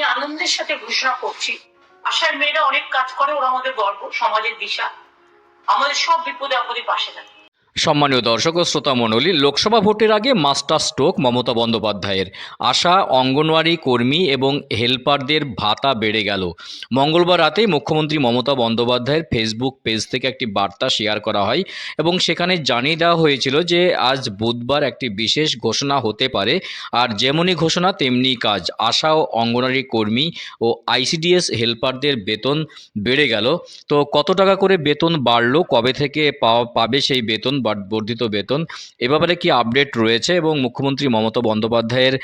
আমি আনন্দের সাথে ঘোষণা করছি। আশার মেয়েরা অনেক কাজ করে, ওরা আমাদের গর্ব, সমাজের দিশা। আমাদের সব বিপদে আপদে পাশে থাকে। সম্মানীয় দর্শক ও শ্রোতা মণ্ডলী লোকসভা ভোটের আগে মাস্টার স্ট্রোক মমতা বন্দ্যোপাধ্যায়ের। আশা, অঙ্গনওয়াড়ি কর্মী এবং হেলপারদের ভাতা বেড়ে গেল। মঙ্গলবার রাতে মুখ্যমন্ত্রী মমতা বন্দ্যোপাধ্যায়ের ফেসবুক পেজ থেকে একটি বার্তা শেয়ার করা হয় এবং সেখানে জানিয়ে দেওয়া হয়েছিল যে, আজ বুধবার একটি বিশেষ ঘোষণা হতে পারে। আর যেমনই ঘোষণা তেমনি কাজ। আশা ও অঙ্গনওয়াড়ি কর্মী ও আইসিডিএস হেলপারদের বেতন বেড়ে গেল। তো কত টাকা করে বেতন বাড়লো? কবে থেকে পাবে সেই বেতন? বর্ধিত বেতন। এ ব্যাপারে কি আপডেট রয়েছে এবং মুখ্যমন্ত্রী মমতা বন্দ্যোপাধ্যায়ের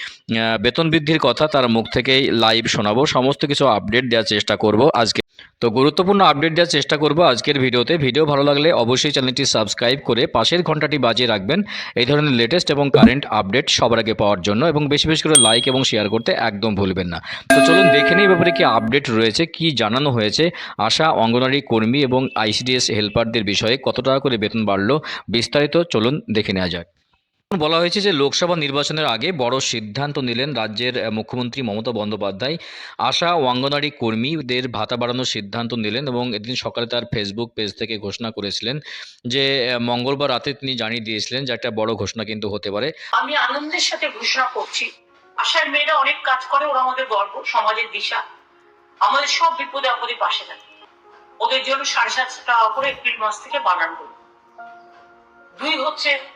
বেতন বৃদ্ধির কথা তার মুখ থেকেই লাইভ শোনাবো। সমস্ত কিছু আপডেট দেওয়ার চেষ্টা করব আজকে। তো গুরুত্বপূর্ণ আপডেট দেওয়ার চেষ্টা করব আজকের ভিডিওতে। ভিডিও ভালো লাগলে অবশ্যই চ্যানেলটি সাবস্ক্রাইব করে পাশের ঘন্টাটি বাজিয়ে রাখবেন। এই ধরনের লেটেস্ট এবং কারেন্ট আপডেট সবার আগে পাওয়ার জন্য এবং বেশি বেশি করে লাইক এবং শেয়ার করতে একদম ভুলবেন না। তো চলুন দেখে নিই ব্যাপারে কি আপডেট রয়েছে, কি জানানো হয়েছে। আশা অঙ্গনওয়াড়ি কর্মী এবং আইসিডিএস হেল্পারদের বিষয়ে কত টাকা করে বেতন বাড়লো বিস্তারিত চলুন দেখে নেওয়া যাক। বলা হয়েছে যে লোকসভা নির্বাচনের আগে বড় সিদ্ধান্ত নিলেন রাজ্যের মুখ্যমন্ত্রী মমতা বন্দ্যোপাধ্যায়। আশা ও অঙ্গনওয়াড়ি কর্মীদের ভাতা বাড়ানোর সিদ্ধান্ত নিলেন এবং এদিন সকালে তার ফেসবুক পেজ থেকে ঘোষণা করেছিলেন যে মঙ্গলবার রাতে তিনি জানিয়ে দিয়েছিলেন যে একটা বড় ঘোষণা কিন্তু হতে পারে। আমি আনন্দের সাথে ঘোষণা করছি। আশার মেয়েরা অনেক কাজ করে, ওরা আমাদের গর্ব, সমাজের দিশা। আমাদের সব বিপদে আপদে পাশে থাকে। ওদের জন্য সাড়ে সাতশো টাকা করে এপ্রিল মাস থেকে বানানো দুই হচ্ছে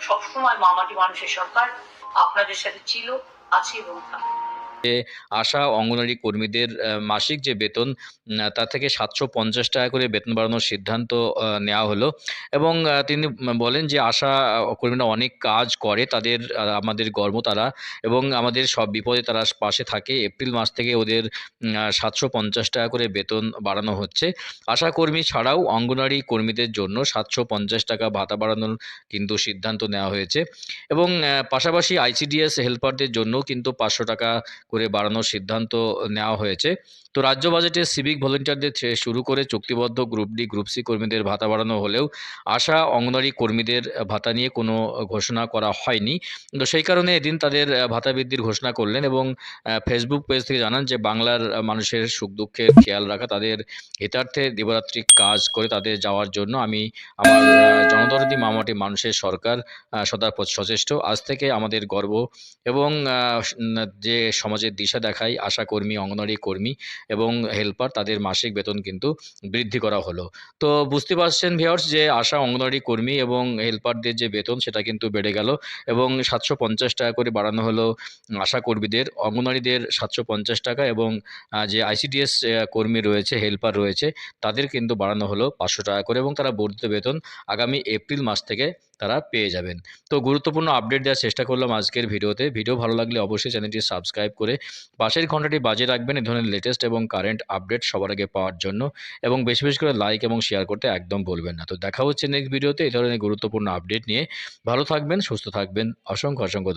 সবসময় মামাটি মানুষের সরকার আপনাদের সাথে ছিল আছে এবং থাকবে যে আশা অঙ্গনওয়াড়ি কর্মীদের মাসিক যে বেতন তা থেকে সাতশো পঞ্চাশ টাকা করে বেতন বাড়ানোর সিদ্ধান্ত নেওয়া হলো। এবং তিনি বলেন যে আশা কর্মীরা অনেক কাজ করে, তাদের আমাদের গর্ব তারা এবং আমাদের সব বিপদে তারা পাশে থাকে। এপ্রিল মাস থেকে ওদের সাতশো পঞ্চাশ টাকা করে বেতন বাড়ানো হচ্ছে। আশা কর্মী ছাড়াও অঙ্গনওয়াড়ি কর্মীদের জন্য সাতশো পঞ্চাশ টাকা ভাতা বাড়ানোর কিন্তু সিদ্ধান্ত নেওয়া হয়েছে। এবং পাশাপাশি আইসিডিএস হেল্পারদের জন্য কিন্তু পাঁচশো টাকা করে বাড়ানোর সিদ্ধান্ত নেওয়া হয়েছে। তো রাজ্য বাজেটে সিভিক ভলেন্টিয়ারদের শুরু করে চুক্তিবদ্ধ গ্রুপ ডি গ্রুপ সি কর্মীদের ভাতা বাড়ানো হলেও আশা অঙ্গনওয়াড়ি কর্মীদের ভাতা নিয়ে কোনো ঘোষণা করা হয়নি। তো সেই কারণে এদিন তাদের ভাতা বৃদ্ধির ঘোষণা করলেন এবং ফেসবুক পেজ থেকে জানান যে বাংলার মানুষের সুখ দুঃখের খেয়াল রাখা, তাদের হিতার্থে দিবরাত্রিক কাজ করে তাদের যাওয়ার জন্য আমি আমার জনদরদি মামাটি মানুষের সরকার সদা সচেষ্ট। আজ থেকে আমাদের গর্ব এবং যে যে সমাজের দিশা দেখায় আশা কর্মী অঙ্গনওয়াড়ি কর্মী এবং হেল্পার তাদের মাসিক বেতন কিন্তু বৃদ্ধি করা হলো। তো বুঝতে পারছেন ভিওর্স যে আশা, অঙ্গনওয়াড়ি কর্মী এবং হেল্পারদের যে বেতন সেটা কিন্তু বেড়ে গেল এবং সাতশো পঞ্চাশ টাকা করে বাড়ানো হলো আশা কর্মীদের অঙ্গনওয়াড়িদের সাতশো পঞ্চাশ টাকা এবং যে আইসিডিএস কর্মী রয়েছে হেল্পার রয়েছে, তাদের কিন্তু বাড়ানো হলো পাঁচশো টাকা করে এবং তারা বর্ধিত বেতন আগামী এপ্রিল মাস থেকে তারা পেয়ে যাবেন। তো গুরুত্বপূর্ণ আপডেট দেওয়ার চেষ্টা করলাম আজকের ভিডিওতে। ভিডিও ভালো লাগলে অবশ্যই চ্যানেলটি সাবস্ক্রাইব করে পাশের ঘন্টাটি বাজে রাখবেন এ ধরনের লেটেস্ট এবং কারেন্ট আপডেট সবার আগে পাওয়ার জন্য এবং বেশি বেশি করে লাইক এবং শেয়ার করতে একদম ভুলবেন না। তো দেখা হচ্ছে নেক্সট ভিডিওতে এই ধরনের গুরুত্বপূর্ণ আপডেট নিয়ে। ভালো থাকবেন, সুস্থ থাকবেন, অসংখ্য অসংখ্য।